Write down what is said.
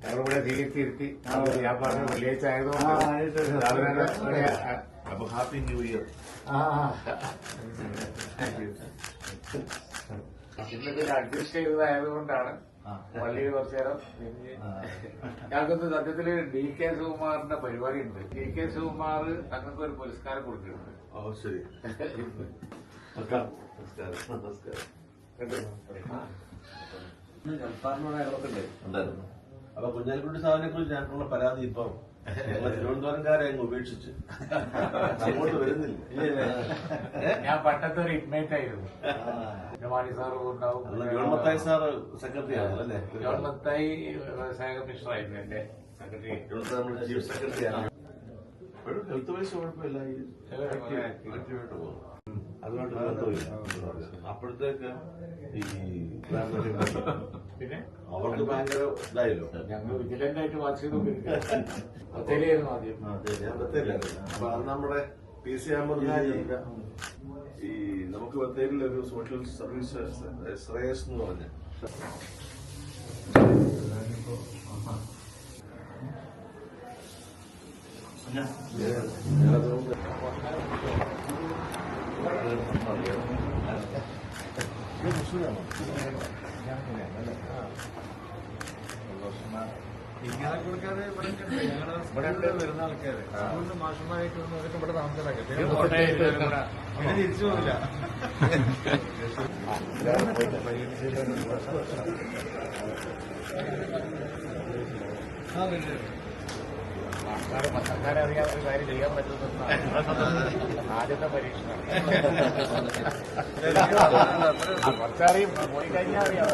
ഞങ്ങളിവിടെ തിരിച്ചിരുത്തി ഞാൻ പറഞ്ഞ വെള്ളിയാഴ്ച ആയതുകൊണ്ട് ഹാപ്പി ന്യൂ ഇയർ. ഇന്നിത് അഡ്ജസ്റ്റ് ചെയ്തതായതുകൊണ്ടാണ് പള്ളിയിൽ കുറച്ചു നേരം ഞങ്ങൾക്കൊന്ന് സത്യത്തിൽ ഡി കെ സുകുമാറിന്റെ പരിപാടി ഉണ്ട് ഡി കെ സുകുമാർ തങ്ങൾക്ക് ഒരു പുരസ്കാരം കൊടുക്കുന്നുണ്ട്. ഓ ശരി. നമസ്കാരം. നമസ്കാരം. ഉണ്ടായിരുന്നു. അപ്പൊ കുഞ്ഞാലിക്കുട്ടി സാറിനെ കുറിച്ച് ഞങ്ങൾക്കുള്ള പരാതി ഇപ്പം ഞങ്ങളെ തിരുവനന്തപുരംകാരെ അങ്ങ് ഉപേക്ഷിച്ച്. അങ്ങോട്ട് വരുന്നില്ല. ഞാൻ പട്ടത്തെ ഒരു ഇൻമേറ്റ് ആയിരുന്നു ജമാലി സാറ് ഉണ്ടാവും ജോൺ മത്തായി സാറ് സെക്രട്ടറി ആണല്ലോ അല്ലേ? ജോൺ മത്തായി വ്യവസായ കമ്മീഷണർ ആയിരുന്നു എന്റെ സെക്രട്ടറി ജോൺ നമ്മുടെ ചീഫ് സെക്രട്ടറി ആണ് ഹെൽത്ത് വൈസ് കുഴപ്പമില്ല. അതുമായിട്ട് ബന്ധമില്ല അപ്പോഴത്തേക്ക് ഈ പിന്നെ? അവർക്ക് ഭയങ്കര ഇതായല്ലോ ഞങ്ങൾ വിജിലന്റ് ആയിട്ട് വാച്ച് ചെയ്തോണ്ടിരിക്കുക ബത്തേരിയായിരുന്നു ആദ്യം. അപ്പൊ അത് നമ്മുടെ പി സി അഹമ്മദ് ഈ നമുക്ക് ബത്തേരിയിൽ ഒരു സോഷ്യൽ സർവീസ് ശ്രേയസ് എന്ന് പറഞ്ഞ. ഇങ്ങനെ കൊടുക്കാതെ ഇവിടെ ഞങ്ങൾ വരുന്ന ആൾക്കാര് അതുകൊണ്ട് മാഷന്മാരായിട്ട് വന്ന് അതൊക്കെ ഇവിടെ ഇവിടെ പിന്നെ തിരിച്ചു പോകില്ല ആ പിന്നെ അറിയാതെ ഒരു കാര്യം ചെയ്യാൻ പറ്റുന്ന ആദ്യത്തെ പരീക്ഷണം. കുറച്ചറിയും പോയി കഴിഞ്ഞാൽ അറിയാം.